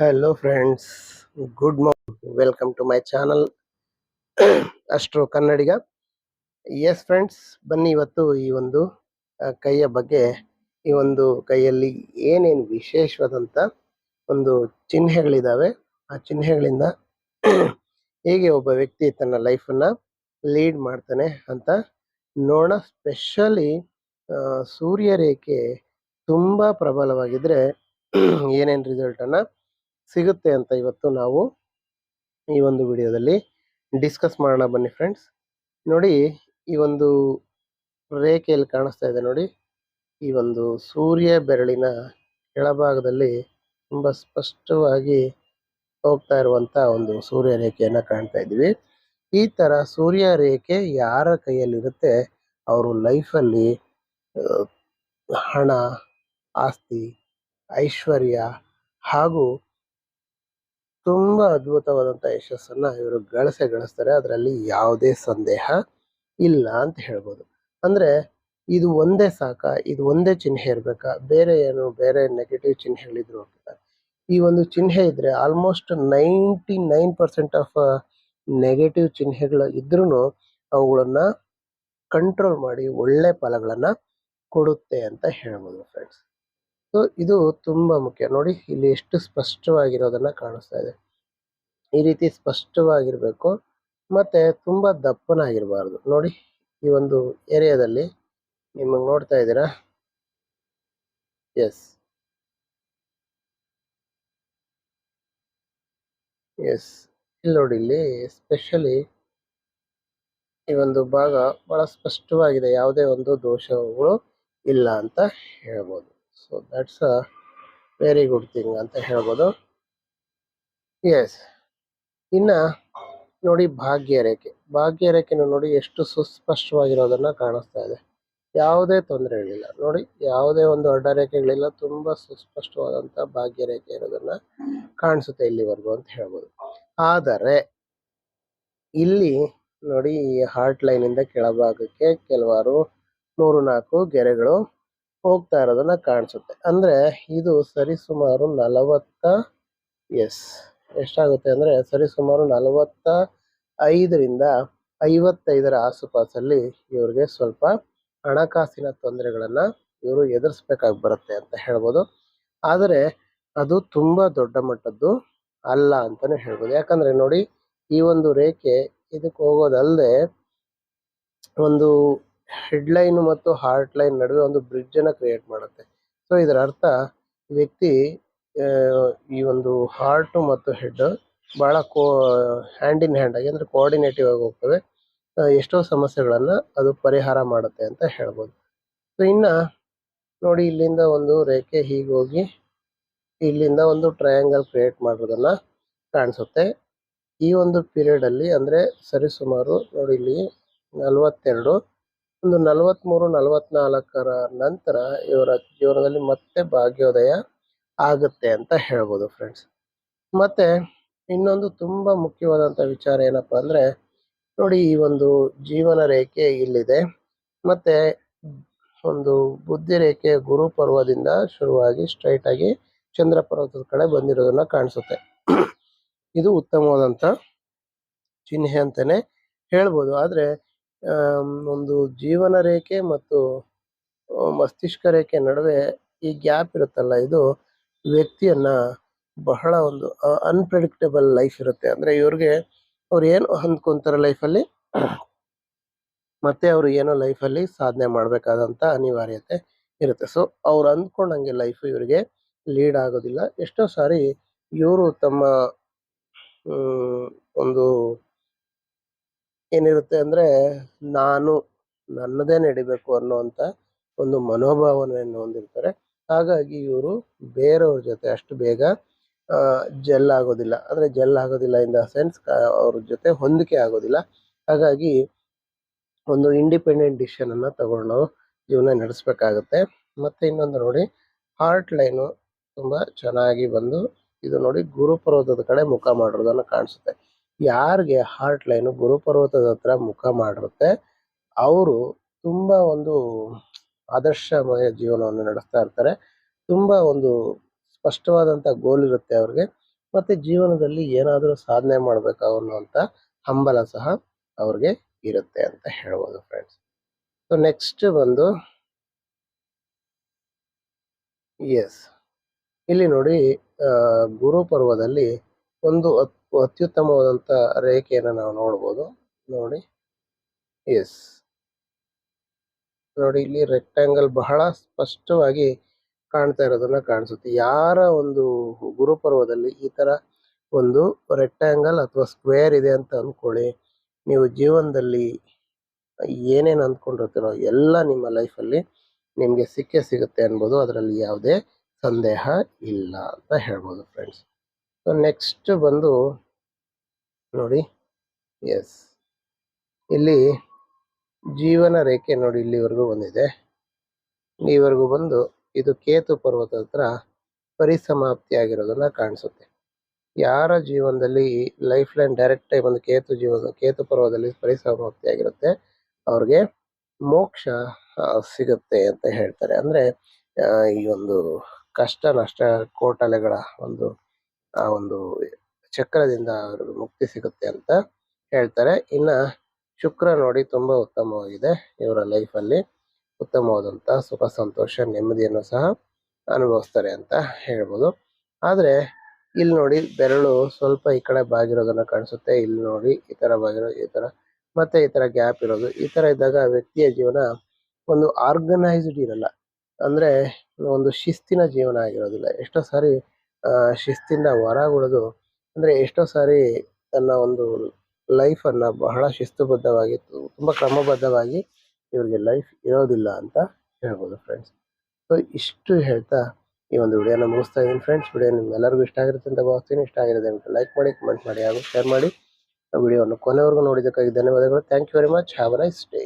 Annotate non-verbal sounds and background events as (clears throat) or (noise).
Hello friends good morning welcome to my channel astro Kannadiga yes friends ಬನ್ನಿ ಇವತ್ತು ಈ ಒಂದು ಕೈಯ ಬಗ್ಗೆ, ಈ ಒಂದು ಕೈಯಲ್ಲಿ ಏನೇನು ವಿಶೇಷವಾದಂಥ ಒಂದು ಚಿಹ್ನೆಗಳಿದಾವೆ, ಆ ಚಿಹ್ನೆಗಳಿಂದ (clears throat) ಹೇಗೆ ಒಬ್ಬ ವ್ಯಕ್ತಿ ತನ್ನ ಲೈಫನ್ನು ಲೀಡ್ ಮಾಡ್ತಾನೆ ಅಂತ ನೋಡೋಣ. ಸ್ಪೆಷಲಿ ಸೂರ್ಯ ರೇಖೆ ತುಂಬಾ ಪ್ರಬಲವಾಗಿದ್ರೆ, (clears throat) ಏನೇನು ರಿಸಲ್ಟ್ ಅನ್ನ ಸಿಗುತ್ತೆ ಅಂತ ಇವತ್ತು ನಾವು ಈ ಒಂದು ವಿಡಿಯೋದಲ್ಲಿ ಡಿಸ್ಕಸ್ ಮಾಡೋಣ ಬನ್ನಿ ಫ್ರೆಂಡ್ಸ್ ನೋಡಿ, ಈ ಒಂದು ರೇಖೆಯಲ್ಲಿ ಕಾಣಿಸ್ತಾ ಇದೆ ನೋಡಿ. ಈ ಒಂದು ಸೂರ್ಯ ಬೆರಳಿನ ಕೆಳಭಾಗದಲ್ಲಿ ತುಂಬಾ ಸ್ಪಷ್ಟವಾಗಿ ಹೋಗ್ತಾ ಇರುವಂಥ ಒಂದು ಸೂರ್ಯ ರೇಖೆಯನ್ನು ಕಾಣ್ತಾ ಇದ್ದೀವಿ. ಈ ತರ ಸೂರ್ಯ ರೇಖೆ ಯಾರ ಕೈಯಲ್ಲಿರುತ್ತೆ? ಅವರು ಲೈಫಲ್ಲಿ ಹಣ, ಆಸ್ತಿ, ಐಶ್ವರ್ಯ ಹಾಗೂ ತುಂಬಾ ಅದ್ಭುತವಾದಂತ ಯಶಸ್ಸನ್ನ ಇವರು ಗಳಿಸೇ ಗಳಿಸ್ತಾರೆ. ಅದರಲ್ಲಿ ಯಾವುದೇ ಸಂದೇಹ ಇಲ್ಲ ಅಂತ ಹೇಳ್ಬೋದು. ಅಂದ್ರೆ ಇದು ಒಂದೇ ಸಾಕ, ಇದು ಒಂದೇ ಚಿಹ್ನೆ ಇರಬೇಕಾ? ಬೇರೆ ಏನು, ಬೇರೆ ನೆಗೆಟಿವ್ ಚಿಹ್ನೆಗಳಿದ್ರು ಈ ಒಂದು ಚಿಹ್ನೆ ಇದ್ರೆ almost ninety nine percent of negative ಚಿಹ್ನೆಗಳು ಇದ್ರೂ ಅವುಗಳನ್ನ ಕಂಟ್ರೋಲ್ ಮಾಡಿ ಒಳ್ಳೆ ಫಲಗಳನ್ನ ಕೊಡುತ್ತೆ ಅಂತ ಹೇಳ್ಬೋದು ಫ್ರೆಂಡ್ಸ್ ಸೊ ಇದು ತುಂಬಾ ಮುಖ್ಯ. ನೋಡಿ, ಇಲ್ಲಿ ಎಷ್ಟು ಸ್ಪಷ್ಟವಾಗಿರೋದನ್ನ ಕಾಣಿಸ್ತಾ ಇದೆ. ಈ ರೀತಿ ಸ್ಪಷ್ಟವಾಗಿರಬೇಕು, ಮತ್ತೆ ತುಂಬಾ ದಪ್ಪನಾಗಿರಬಾರ್ದು ನೋಡಿ, ಈ ಒಂದು ಏರಿಯಾದಲ್ಲಿ ನಿಮಗೆ ನೋಡ್ತಾ ಇದ್ದೀರಾ? ಎಸ್ ಎಸ್ ಇಲ್ಲಿ ನೋಡಿ, ಇಲ್ಲಿ ಎಸ್ಪೆಷಲಿ ಈ ಒಂದು ಭಾಗ ಬಹಳ ಸ್ಪಷ್ಟವಾಗಿದೆ. ಯಾವುದೇ ಒಂದು ದೋಷಗಳು ಇಲ್ಲ ಅಂತ ಹೇಳ್ಬೋದು. So that's a very good thing ಅಂತ ಹೇಳ್ಬೋದು. ಎಸ್ ಇನ್ನ ನೋಡಿ ಭಾಗ್ಯ ರೇಖೆ. ಭಾಗ್ಯ ರೇಖೆನ ನೋಡಿ ಎಷ್ಟು ಸುಸ್ಪಷ್ಟವಾಗಿರೋದನ್ನ ಕಾಣಿಸ್ತಾ ಇದೆ. ಯಾವುದೇ ತೊಂದರೆ ಇರಲಿಲ್ಲ. ನೋಡಿ ಯಾವುದೇ ಒಂದು ಅಡ್ಡ ರೇಖೆಗಳಿಲ್ಲ. ತುಂಬಾ ಸುಸ್ಪಷ್ಟವಾದಂತ ಭಾಗ್ಯ ರೇಖೆ ಇರೋದನ್ನ ಕಾಣಿಸುತ್ತೆ ಇಲ್ಲಿವರೆಗೂ ಅಂತ ಹೇಳ್ಬೋದು. ಆದರೆ ಇಲ್ಲಿ ನೋಡಿ ಈ ಹಾರ್ಟ್ ಲೈನ್ ಇಂದ ಕೆಳಭಾಗಕ್ಕೆ ಕೆಲವಾರು ಮೂರು ನಾಲ್ಕು ಗೆರೆಗಳು ಹೋಗ್ತಾ ಇರೋದನ್ನ ಕಾಣಿಸುತ್ತೆ. ಅಂದ್ರೆ ಇದು ಸರಿಸುಮಾರು ನಲವತ್ತ, ಎಸ್, ಎಷ್ಟಾಗುತ್ತೆ ಅಂದ್ರೆ ಸರಿಸುಮಾರು ನಲವತ್ತ ಐದರಿಂದ ಐವತ್ತೈದರ ಆಸುಪಾಸಲ್ಲಿ ಇವ್ರಿಗೆ ಸ್ವಲ್ಪ ಹಣಕಾಸಿನ ತೊಂದರೆಗಳನ್ನ ಇವರು ಎದುರಿಸ್ಬೇಕಾಗಿ ಬರುತ್ತೆ ಅಂತ ಹೇಳ್ಬೋದು. ಆದರೆ ಅದು ತುಂಬಾ ದೊಡ್ಡ ಮಟ್ಟದ್ದು ಅಲ್ಲ ಅಂತಾನೆ ಹೇಳ್ಬೋದು. ಯಾಕಂದ್ರೆ ನೋಡಿ ಈ ಒಂದು ರೇಖೆ ಇದಕ್ಕೆ ಹೋಗೋದಲ್ಲದೆ ಒಂದು ಹೆಡ್ಲೈನ್ ಮತ್ತು ಹಾರ್ಟ್ ಲೈನ್ ನಡುವೆ ಒಂದು ಬ್ರಿಡ್ಜ್ ಅನ್ನ ಕ್ರಿಯೇಟ್ ಮಾಡುತ್ತೆ. ಸೊ, ಇದರ ಅರ್ಥ ವ್ಯಕ್ತಿ ಈ ಒಂದು ಹಾರ್ಟ್ ಮತ್ತು ಹೆಡ್ ಬಹಳ ಕೋ, ಹ್ಯಾಂಡ್ ಇನ್ ಹ್ಯಾಂಡ್ ಆಗಿ ಅಂದ್ರೆ ಕೋಆರ್ಡಿನೇಟಿವ್ ಆಗಿ ಹೋಗ್ತವೆ. ಎಷ್ಟೋ ಸಮಸ್ಯೆಗಳನ್ನ ಅದು ಪರಿಹಾರ ಮಾಡುತ್ತೆ ಅಂತ ಹೇಳ್ಬೋದು. ಸೊ, ಇನ್ನ ನೋಡಿ ಇಲ್ಲಿಂದ ಒಂದು ರೇಖೆ ಹೀಗೆ ಹೋಗಿ ಇಲ್ಲಿಂದ ಒಂದು ಟ್ರಯಾಂಗಲ್ ಕ್ರಿಯೇಟ್ ಮಾಡೋದನ್ನ ಕಾಣಿಸುತ್ತೆ. ಈ ಒಂದು ಪೀರಿಯಡ್ ಅಲ್ಲಿ ಅಂದ್ರೆ ಸರಿಸುಮಾರು ನೋಡಿ ಇಲ್ಲಿ ನಲವತ್ತೆರಡು ಒಂದು ನಲವತ್ಮೂರು, ನಲವತ್ನಾಲ್ಕರ ನಂತರ ಇವರ ಜೀವನದಲ್ಲಿ ಮತ್ತೆ ಭಾಗ್ಯೋದಯ ಆಗುತ್ತೆ ಅಂತ ಹೇಳ್ಬೋದು ಫ್ರೆಂಡ್ಸ್ ಮತ್ತೆ ಇನ್ನೊಂದು ತುಂಬಾ ಮುಖ್ಯವಾದಂಥ ವಿಚಾರ ಏನಪ್ಪಾ ಅಂದ್ರೆ, ನೋಡಿ ಈ ಒಂದು ಜೀವನ ರೇಖೆ ಇಲ್ಲಿದೆ. ಮತ್ತೆ ಒಂದು ಬುದ್ಧಿ ರೇಖೆ ಗುರು ಪರ್ವದಿಂದ ಶುರುವಾಗಿ ಸ್ಟ್ರೈಟ್ ಆಗಿ ಚಂದ್ರ ಪರ್ವತದ ಕಡೆ ಬಂದಿರೋದನ್ನ ಕಾಣಿಸುತ್ತೆ. ಇದು ಉತ್ತಮವಾದಂಥ ಚಿಹ್ನೆ ಅಂತಾನೆ ಹೇಳ್ಬೋದು. ಆದ್ರೆ ಒಂದು ಜೀವನ ರೇಖೆ ಮತ್ತು ಮಸ್ತಿಷ್ಕ ರೇಖೆ ನಡುವೆ ಈ ಗ್ಯಾಪ್ ಇರುತ್ತಲ್ಲ, ಇದು ವ್ಯಕ್ತಿಯನ್ನ ಬಹಳ ಒಂದು ಅನ್ಪ್ರೆಡಿಕ್ಟಬಲ್ ಲೈಫ್ ಇರುತ್ತೆ. ಅಂದ್ರೆ ಇವ್ರಿಗೆ ಅವ್ರು ಏನು ಅಂದ್ಕೊಂತಾರೆ ಲೈಫಲ್ಲಿ ಮತ್ತೆ ಅವರು ಏನೋ ಲೈಫಲ್ಲಿ ಸಾಧನೆ ಮಾಡ್ಬೇಕಾದಂತ ಅನಿವಾರ್ಯತೆ ಇರುತ್ತೆ. ಸೊ ಅವ್ರು ಅಂದ್ಕೊಂಡಂಗೆ ಲೈಫ್ ಇವರಿಗೆ ಲೀಡ್ ಆಗೋದಿಲ್ಲ. ಎಷ್ಟೋ ಸಾರಿ ಇವರು ತಮ್ಮ ಒಂದು ಏನಿರುತ್ತೆ ಅಂದ್ರೆ ನಾನು ನನ್ನದೇ ನಡಿಬೇಕು ಅನ್ನುವಂಥ ಒಂದು ಮನೋಭಾವನೆಯನ್ನು ಹೊಂದಿರ್ತಾರೆ. ಹಾಗಾಗಿ ಇವರು ಬೇರೆಯವ್ರ ಜೊತೆ ಅಷ್ಟು ಬೇಗ ಜೆಲ್ ಆಗೋದಿಲ್ಲ. ಅಂದ್ರೆ ಜೆಲ್ ಆಗೋದಿಲ್ಲ ಇನ್ ದ ಸೆನ್ಸ್ ಅವ್ರ ಜೊತೆ ಹೊಂದಿಕೆ ಆಗೋದಿಲ್ಲ. ಹಾಗಾಗಿ ಒಂದು ಇಂಡಿಪೆಂಡೆಂಟ್ ಡಿಸಿಷನ್ ಅನ್ನ ತಗೊಂಡು ನಾವು ಜೀವನ ನಡೆಸಬೇಕಾಗುತ್ತೆ. ಮತ್ತೆ ಇನ್ನೊಂದು ನೋಡಿ ಹಾರ್ಟ್ ಲೈನು ತುಂಬಾ ಚೆನ್ನಾಗಿ ಬಂದು ಇದು ನೋಡಿ ಗುರುಪರ್ವತದ ಕಡೆ ಮುಖ ಮಾಡಿರೋದನ್ನ ಕಾಣಿಸುತ್ತೆ. ಯಾರಿಗೆ ಹಾರ್ಟ್ ಲೈನು ಗುರುಪರ್ವತದ ಹತ್ರ ಮುಖ ಮಾಡಿರುತ್ತೆ, ಅವರು ತುಂಬಾ ಒಂದು ಆದರ್ಶಮಯ ಜೀವನವನ್ನು ನಡೆಸ್ತಾ ಇರ್ತಾರೆ. ತುಂಬಾ ಒಂದು ಸ್ಪಷ್ಟವಾದಂತ ಗೋಲ್ ಇರುತ್ತೆ ಅವ್ರಿಗೆ. ಮತ್ತೆ ಜೀವನದಲ್ಲಿ ಏನಾದರೂ ಸಾಧನೆ ಮಾಡಬೇಕು ಅನ್ನುವಂಥ ಹಂಬಲ ಸಹ ಅವ್ರಿಗೆ ಇರುತ್ತೆ ಅಂತ ಹೇಳ್ಬೋದು ಫ್ರೆಂಡ್ಸ್ ಸೊ ನೆಕ್ಸ್ಟ್ ಬಂದು ಎಸ್ ಇಲ್ಲಿ ನೋಡಿ ಗುರು ಪರ್ವದಲ್ಲಿ ಒಂದು ಅತ್ಯುತ್ತಮವಾದಂಥ ರೇಖೆಯನ್ನು ನಾವು ನೋಡ್ಬೋದು. ನೋಡಿ. ಎಸ್ ನೋಡಿ, ಇಲ್ಲಿ ರೆಕ್ಟಾಂಗಲ್ ಬಹಳ ಸ್ಪಷ್ಟವಾಗಿ ಕಾಣ್ತಾ ಇರೋದನ್ನ ಕಾಣಿಸುತ್ತೆ. ಯಾರ ಒಂದು ಗುರುಪರ್ವದಲ್ಲಿ ಈ ತರ ಒಂದು ರೆಕ್ಟಾಂಗಲ್ ಅಥವಾ ಸ್ಕ್ವೇರ್ ಇದೆ ಅಂತ ಅನ್ಕೊಳ್ಳಿ. ನೀವು ಜೀವನದಲ್ಲಿ ಏನೇನು ಅಂದ್ಕೊಂಡಿರ್ತೀರೋ ಎಲ್ಲ ನಿಮ್ಮ ಲೈಫಲ್ಲಿ ನಿಮಗೆ ಸಿಕ್ಕೇ ಸಿಗುತ್ತೆ ಅನ್ಬೋದು. ಅದರಲ್ಲಿ ಯಾವುದೇ ಸಂದೇಹ ಇಲ್ಲ ಅಂತ ಹೇಳ್ಬೋದು ಫ್ರೆಂಡ್ಸ್ ಸೊ ನೆಕ್ಸ್ಟ್ ಬಂದು ನೋಡಿ. ಎಸ್ ಇಲ್ಲಿ ಜೀವನ ರೇಖೆ ನೋಡಿ ಇಲ್ಲಿವರೆಗೂ ಬಂದಿದೆ. ಇಲ್ಲಿವರೆಗೂ ಬಂದು ಇದು ಕೇತು ಪರ್ವತ ಹತ್ರ ಪರಿಸಮಾಪ್ತಿ ಆಗಿರೋದನ್ನ ಕಾಣಿಸುತ್ತೆ. ಯಾರ ಜೀವನದಲ್ಲಿ ಲೈಫ್ ಲೈನ್ ಡೈರೆಕ್ಟ್ ಆಗಿ ಬಂದು ಕೇತು ಜೀವನ, ಕೇತು ಪರ್ವದಲ್ಲಿ ಪರಿಸಮಾಪ್ತಿ ಆಗಿರುತ್ತೆ ಅವ್ರಿಗೆ ಮೋಕ್ಷ ಸಿಗುತ್ತೆ ಅಂತ ಹೇಳ್ತಾರೆ. ಅಂದ್ರೆ ಈ ಒಂದು ಕಷ್ಟ, ನಷ್ಟ, ಕೋಟಲೆಗಳ ಒಂದು, ಆ, ಒಂದು ಚಕ್ರದಿಂದ ಅವ್ರಿಗೆ ಮುಕ್ತಿ ಸಿಗುತ್ತೆ ಅಂತ ಹೇಳ್ತಾರೆ. ಇನ್ನ ಶುಕ್ರ ನೋಡಿ ತುಂಬಾ ಉತ್ತಮವಾಗಿದೆ ಇವರ ಲೈಫಲ್ಲಿ ಉತ್ತಮವಾದಂಥ ಸುಖ, ಸಂತೋಷ, ನೆಮ್ಮದಿಯನ್ನು ಸಹ ಅನುಭವಿಸ್ತಾರೆ ಅಂತ ಹೇಳ್ಬೋದು. ಆದ್ರೆ ಇಲ್ಲಿ ನೋಡಿ ಬೆರಳು ಸ್ವಲ್ಪ ಈ ಕಡೆ ಬಾಗಿರೋದನ್ನ ಕಾಣಿಸುತ್ತೆ. ಇಲ್ಲಿ ನೋಡಿ ಈ ತರ ಬಾಗಿರೋ, ಈ ತರ ಮತ್ತೆ ಈ ತರ ಗ್ಯಾಪ್ ಇರೋದು. ಈ ತರ ಇದ್ದಾಗ ವ್ಯಕ್ತಿಯ ಜೀವನ ಒಂದು ಆರ್ಗನೈಸ್ಡ್ ಇರಲ್ಲ. ಅಂದ್ರೆ ಒಂದು ಶಿಸ್ತಿನ ಜೀವನ ಆಗಿರೋದಿಲ್ಲ. ಎಷ್ಟೋ ಸಾರಿ ಶಿಸ್ತಿಂದ ಹೊರಗುಳಿದು ಅಂದ್ರೆ ಎಷ್ಟೋ ಸಾರಿ ತನ್ನ ಒಂದು ಲೈಫ್ ಅನ್ನ ಬಹಳ ಶಿಸ್ತುಬದ್ಧವಾಗಿ ತುಂಬಾ ಕ್ರಮಬದ್ಧವಾಗಿ ಇವರಿಗೆ ಲೈಫ್ ಇರೋದಿಲ್ಲ ಅಂತ ಹೇಳ್ಬೋದು ಫ್ರೆಂಡ್ಸ್ ಸೊ ಇಷ್ಟು ಹೇಳ್ತಾ ಈ ಒಂದು ವಿಡಿಯೋನ ಮುಗಿಸ್ತಾ ಇದ್ದೀನಿ ಫ್ರೆಂಡ್ಸ್ ವಿಡಿಯೋ ನಿಮ್ಗೆಲ್ಲರಿಗೂ ಇಷ್ಟ ಆಗಿರುತ್ತೆ ಅಂತ ಭಾವಿಸ್ತೀನಿ. ಇಷ್ಟ ಆಗಿರೋದು ಲೈಕ್ ಮಾಡಿ ಕಮೆಂಟ್ ಮಾಡಿ ಹಾಗೂ ಶೇರ್ ಮಾಡಿ. ವಿಡಿಯೋವನ್ನು ಕೊನೆವರೆಗೂ ನೋಡಿದ್ದಕ್ಕಾಗಿ ಧನ್ಯವಾದಗಳು. Thank you very much have a nice day